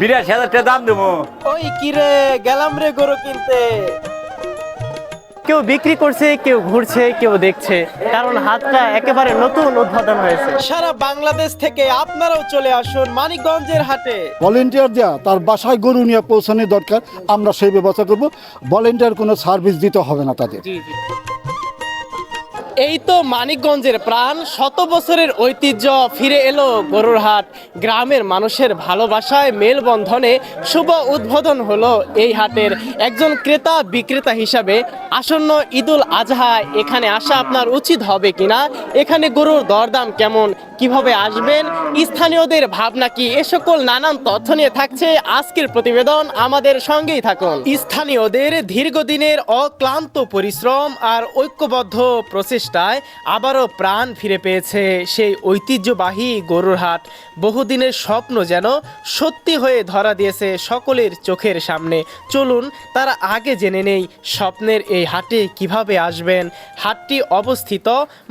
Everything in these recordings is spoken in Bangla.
বিরাশি হাজার টাকা দাম দেবো। ওই কিরে গেলাম রে গরু কিনতে। কেউ বিক্রি করছে কেউ ঘুরছে কেউ দেখছে কারণ হাটটা একেবারে নতুন উদ্বোধন হয়েছে। সারা বাংলাদেশ থেকে আপনারাও চলে আসুন মানিকগঞ্জের হাটে। ভলেন্টিয়ার দেওয়া তার বাসায় গরু নিয়ে পৌঁছানোর দরকার আমরা সেই ব্যবস্থা করব। ভলেন্টিয়ার কোনো সার্ভিস দিতে হবে না তাদের। এই তো মানিকগঞ্জের প্রাণ। শত বছরের ঐতিহ্য ফিরে এলো গরুর হাট গ্রামের মানুষের ভালোবাসায় মেলবন্ধনে শুভ উদ্বোধন হলো এই হাটের। একজন ক্রেতা বিক্রেতা হিসাবে আসন্ন ঈদুল আজহায় এখানে আসা আপনার উচিত হবে কিনা? এখানে গরুর দরদাম কেমন? কীভাবে আসবেন? স্থানীয়দের ভাবনা কি? এ সকল নানান তথ্য নিয়ে থাকছে আজকের প্রতিবেদন। আমাদের সঙ্গেই থাকুন। স্থানীয়দের দীর্ঘদিনের অক্লান্ত পরিশ্রম আর ঐক্যবদ্ধ প্রচেষ্টায় আবারও প্রাণ ফিরে পেয়েছে সেই ঐতিহ্যবাহী গরুর হাট। বহুদিনের স্বপ্ন যেন সত্যি হয়ে ধরা দিয়েছে সকলের চোখের সামনে। চলুন, তারা আগে জেনে নেই স্বপ্নের এই হাটে কীভাবে আসবেন। হাটটি অবস্থিত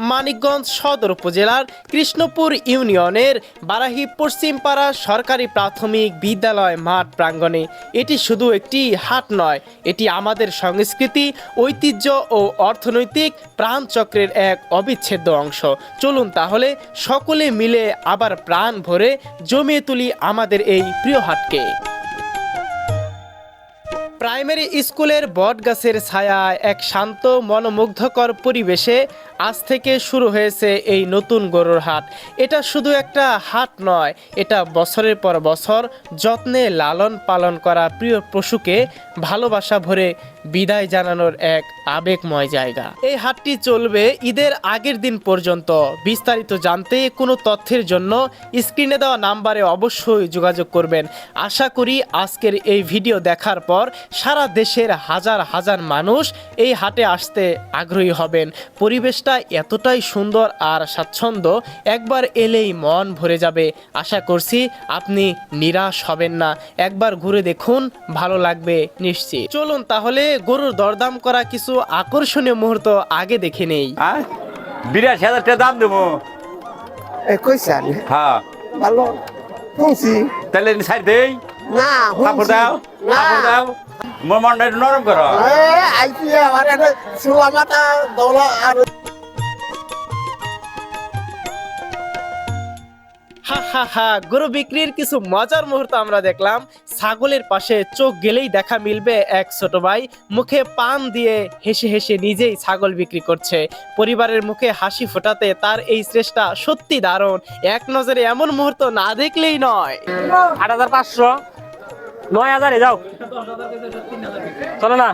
মানিকগঞ্জ সদর উপজেলার কৃষ্ণপুর ইউনিয়নের বারাহি পশ্চিমপাড়া সরকারি প্রাথমিক বিদ্যালয় মাঠ প্রাঙ্গণে। এটি শুধু একটি হাট নয়, এটি আমাদের সংস্কৃতি, ঐতিহ্য ও অর্থনৈতিক প্রাণচক্রের এক অবিচ্ছেদ্য অংশ। চলুন তাহলে সকলে মিলে আবার প্রাণ ভরে জমিয়ে তুলি আমাদের এই প্রিয় হাটকে। প্রাইমারি স্কুলের বট গাছের ছায়ায় এক শান্ত, মনোমুগ্ধকর পরিবেশে আজ থেকে শুরু হয়েছে এই নতুন গরুর হাট। এটা শুধু একটা হাট নয়, এটা বছরের পর বছর যত্নে লালন পালন করা প্রিয় পশুকে ভালোবাসা ভরে বিদায় জানানোর এক আবেগময় জায়গা। এই হাটটি চলবে ঈদের আগের দিন পর্যন্ত। বিস্তারিত জানতে কোনো তথ্যের জন্য স্ক্রিনে দেওয়া নাম্বারে অবশ্যই যোগাযোগ করবেন। আশা করি আজকের এই ভিডিও দেখার পর সারা দেশের হাজার হাজার মানুষ এই হাটে আসতে আগ্রহী হবেন। পরিবেশটা এতটাই সুন্দর আর স্বাচ্ছন্দ্য, একবার এলেই মন ভরে যাবে। আশা করছি আপনি নিরাশ হবেন না। একবার ঘুরে দেখুন, ভালো লাগবে নিশ্চিত চলুন তাহলে গরুর দরদাম করা কিছু আকর্ষণীয় মুহূর্ত আগে দেখে নেই। হ্যাঁ বিরাশি হাজার টাকা দাম দেবো। কইছেন হ্যাঁ। ভালো শুনছি। তাহলে সাইড দেই। না কাপড় দাও কাপড় দাও। মোর মনটা একটু নরম করো। এ, আইছি আমার একটা মাথা দৌলা আর হা হা হা গরু বিক্রির কিছু মজার মুহূর্ত আমরা দেখলাম। ছাগলের পাশে চোখ গেলেই দেখা মিলবে এক ছোট ভাই। মুখে পান দিয়ে হেসে হেসে নিজেই ছাগল বিক্রি করছে। পরিবারের মুখে হাসি ফোটাতে তার এই চেষ্টা সত্যি দারুণ। এক নজরে এমন মুহূর্ত না দেখলেই নয়। আট হাজার পাঁচশো। নয় হাজারে যাও। চলো না।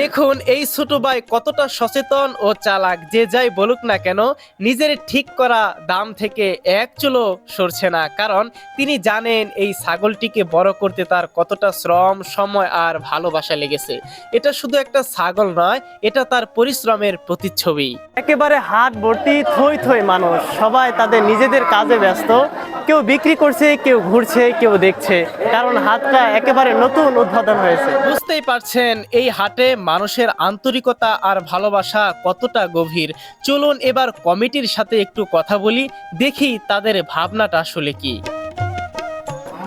দেখুন এই ছোট ভাই কতটা সচেতন ও চালাক যে যাই বলুক না কেন নিজের ঠিক করা দাম থেকে এক চুলো সরছে না কারণ তিনি জানেন এই ছাগলটিকে বড় করতে তার কতটা শ্রম সময় আর ভালোবাসা লেগেছে। এটা শুধু একটা ছাগল নয় এটা তার পরিশ্রমের প্রতিচ্ছবি। একেবারে হাট ভর্তি থই থই মানুষ। সবাই তাদের নিজেদের কাজে ব্যস্ত। কেউ বিক্রি করছে কেউ ঘুরছে কেউ দেখছে। কারণ হাটটা একেবারে নতুন উদ্বোধন হয়েছে। বুঝতেই পারছেন এই হাটে মানুষের আন্তরিকতা আর ভালোবাসা কতটা গভীর। চলুন এবার কমিটির সাথে একটু কথা বলি দেখি তাদের ভাবনাটা আসলে কি।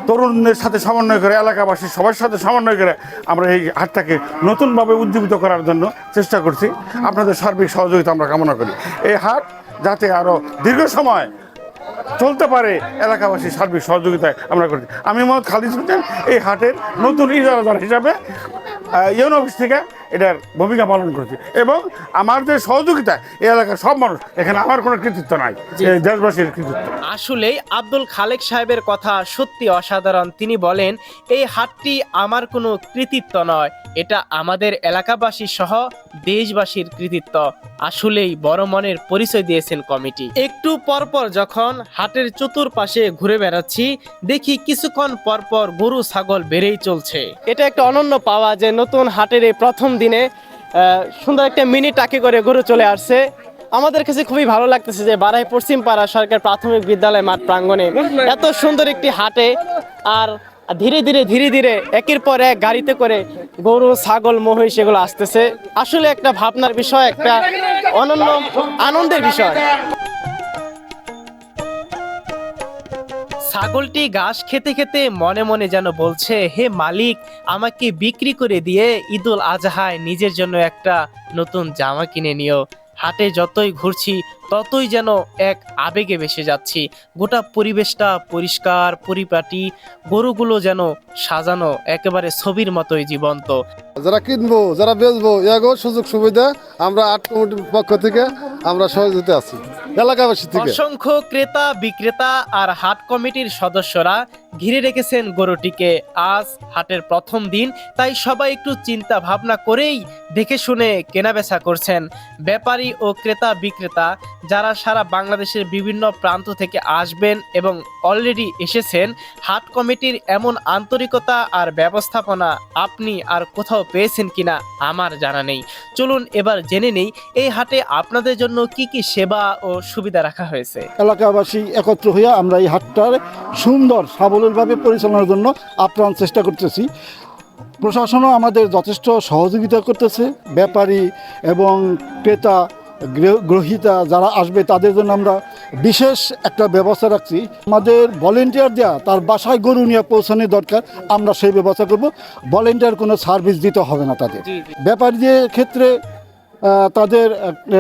তরুণদের সাথে সমন্বয় করে এলাকাবাসী সবার সাথে সমন্বয় করে আমরা এই হাটটাকে নতুনভাবে উজ্জীবিত করার জন্য চেষ্টা করছি। আপনাদের সার্বিক সহযোগিতা আমরা কামনা করি। এই হাট যাতে আরও দীর্ঘ সময় চলতে পারে এলাকাবাসী সার্বিক সহযোগিতায় আমরা করছি। আমি মোহাম্মদ খালিদ হোসেন, এই হাটের নতুন ইজারাদার হিসাবে ইউন অফিস থেকে এটার ভূমিকা পালন করছি। এবং আমার যে সহযোগিতা এই এলাকার সব মানুষ এখানে আমার কোনো কৃতিত্ব নাই। দেশবাসীর কৃতিত্ব। আসলেই আব্দুল খালেক সাহেবের কথা সত্যি অসাধারণ। তিনি বলেন এই হাটটি আমার কোনো কৃতিত্ব নয়। এটা আমাদের এলাকাবাসী সহ দেশবাসীর কৃতিত্ব। আসলেই বড় মনের পরিচয় দিয়েছেন কমিটি। একটু পরপর যখন হাটের চতুর্পাশে ঘুরে বেড়াচ্ছি দেখি কিছুক্ষণ পরপর গরু ছাগল বেড়েই চলছে। এটা একটা অনন্য পাওয়া যে নতুন হাটের এই প্রথম দিনে আহ, সুন্দর একটা মিনি টাকে করে গরু চলে আসছে। আমাদের কাছে খুবই ভালো লাগতেছে যে বারাই পশ্চিম পাড়া সরকার প্রাথমিক বিদ্যালয় মাঠ প্রাঙ্গণে এত সুন্দর একটি হাটে আর ধীরে ধীরে ধীরে ধীরে একের পর এক গাড়িতে করে গরু ছাগল মহিষ এগুলো আসতেছে। আসলে একটা ভাবনার বিষয় একটা অনন্য ছাগলটি ঘাস খেতে খেতে মনে মনে যেন বলছে, হে মালিক, আমাকে বিক্রি করে দিয়ে ঈদুল আজহায় নিজের জন্য একটা নতুন জামা কিনে নিও। হাটে যতই ঘুরছি, ততই যেন এক আবেগে ভেসে যাচ্ছি। গোটা পরিবেশটা পরিষ্কার, পরিপাটি, গরুগুলো যেন সাজানো একেবারে ছবির মতোই জীবন্ত। যারা কিনবো, যারা বেচবো এগো সুযোগ সুবিধা, আমরা আট কমিটির পক্ষ থেকে আমরা সহযোগিতা আছি। এলাকাবাসী থেকে। অসংখ্য ক্রেতা বিক্রেতা আর হাট কমিটির সদস্যরা ঘিরে রেখেছেন গরুটিকে। আজ হাটের প্রথম দিন, তাই সবাই একটু চিন্তা ভাবনা করেই দেখে শুনে কেনাবেচা করছেন। ব্যাপারী ও ক্রেতা বিক্রেতা যারা সারা বাংলাদেশের বিভিন্ন প্রান্ত থেকে আসবেন এবং অলরেডি এসেছেন, হাট কমিটির এমন আন্তরিকতা আর ব্যবস্থাপনা আপনি আর কোথাও পেয়েছেন কিনা আমার জানা নেই। চলুন এবার জেনে নেই, এই হাটে আপনাদের জন্য কি কি সেবা ও সুবিধা রাখা হয়েছে। এলাকাবাসী একত্র হয়ে আমরা এই হাটটার সুন্দর সাবলীলভাবে পরিচালনার জন্য আপ্রাণ চেষ্টা করতেছি। প্রশাসনও আমাদের যথেষ্ট সহযোগিতা করতেছে। ব্যাপারী এবং ক্রেতা গ্রহ- গ্রহীতা যারা আসবে তাদের জন্য আমরা বিশেষ একটা ব্যবস্থা রাখছি। আমাদের ভলেন্টিয়ার দেওয়া তার বাসায় গরু নিয়ে পৌঁছানোর দরকার আমরা সেই ব্যবস্থা করব। ভলেন্টিয়ার কোনো সার্ভিস দিতে হবে না তাদের। ব্যাপারীদের ক্ষেত্রে তাদের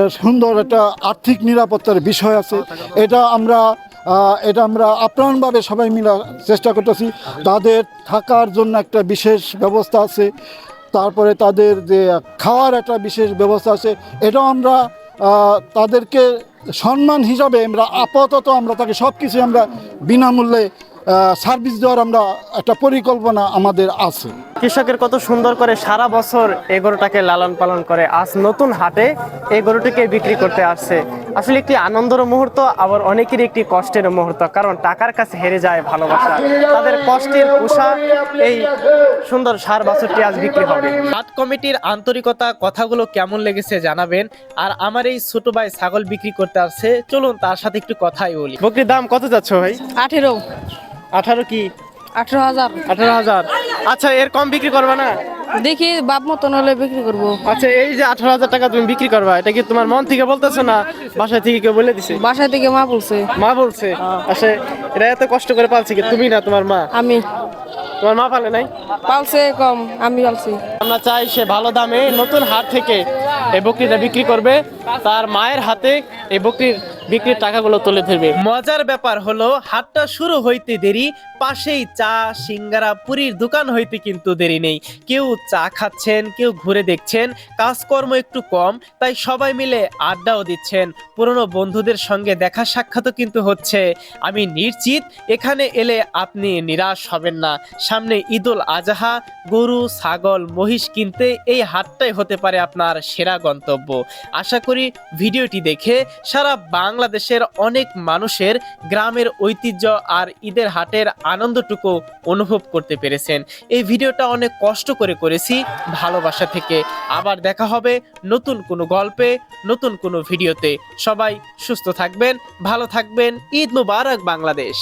সুন্দর একটা আর্থিক নিরাপত্তার বিষয় আছে। এটা আমরা এটা আমরা আপ্রাণভাবে সবাই মিলে চেষ্টা করতেছি। তাদের থাকার জন্য একটা বিশেষ ব্যবস্থা আছে। তারপরে তাদের যে খাওয়ার একটা বিশেষ ব্যবস্থা আছে। এটা আমরা তাদেরকে সম্মান হিসাবে আমরা আপাতত আমরা তাকে সব কিছু আমরা বিনামূল্যে সার্ভিস দেওয়ার আমরা একটা পরিকল্পনা আমাদের আছে। কৃষকের কত সুন্দর করে সারা বছর এই গরুটাকে লালন পালন করে আজ নতুন হাটে এই গরুটিকে বিক্রি করতে আসছে। আসলে একটি আনন্দের মুহূর্ত আবার অনেকের একটি কষ্টের মুহূর্ত কারণ টাকার কাছে হেরে যায় ভালোবাসা। তাদের কষ্টের পোষা এই সুন্দর সার বাছুরটি আজ বিক্রি হবে। হাট কমিটির আন্তরিকতা কথাগুলো কেমন লেগেছে জানাবেন। আর আমার এই ছোট ভাই ছাগল বিক্রি করতে আসছে চলুন তার সাথে একটু কথাই বলি। বকরির দাম কত যাচ্ছে ভাই? আঠেরো। আঠারো কি? আঠেরো হাজার। আঠারো হাজার। আচ্ছা এর কম বিক্রি করবে না? দেখি বাপ মতন হলে বিক্রি করব। আচ্ছা এই যে আঠারো হাজার টাকা তুমি বিক্রি করবা এটা কি তোমার মন থেকে বলতেছো না বাসায় থেকে কেউ বলে দিছে? বাসা থেকে মা বলছে। মা বলছে? আচ্ছা এটা এত কষ্ট করে পালছে কি? তুমি না তোমার মা? আমি। তোমার মা পালে নাই? পালছে কম আমি পালছি। আমরা চাই সে ভালো দামে নতুন হাট থেকে এই বকরিটা বিক্রি করবে। তার মায়ের হাতে এই বকরির বিক্রির টাকাগুলো তুলে ধরবে। মজার ব্যাপার হলো, হাটটা শুরু হইতে দেরি, পাশেই চা, সিঙ্গারা, পুরীর দোকান হইতে কিন্তু দেরি নেই। কেউ চা খাচ্ছেন, কেউ ঘুরে দেখছেন, কাজকর্ম একটু কম, তাই সবাই মিলে আড্ডাও দিচ্ছেন। পুরনো বন্ধুদের সঙ্গে দেখা সাক্ষাৎও কিন্তু হচ্ছে। আমি নিশ্চিত, এখানে এলে আপনি নিরাশ হবেন না। সামনে ঈদুল আজহা, গরু, ছাগল, মহিষ কিনতে এই হাটটাই হতে পারে আপনার সেরা গন্তব্য। আশা করি ভিডিওটি দেখে সারা বাংলাদেশের অনেক মানুষের গ্রামের ঐতিহ্য আর ঈদের হাটের আনন্দটুকু অনুভব করতে পেরেছেন। এই ভিডিওটা অনেক কষ্ট করে করেছি ভালোবাসা থেকে। আবার দেখা হবে নতুন কোনো গল্পে, নতুন কোনো ভিডিওতে। সবাই সুস্থ থাকবেন, ভালো থাকবেন। ঈদ মুবারক বাংলাদেশ।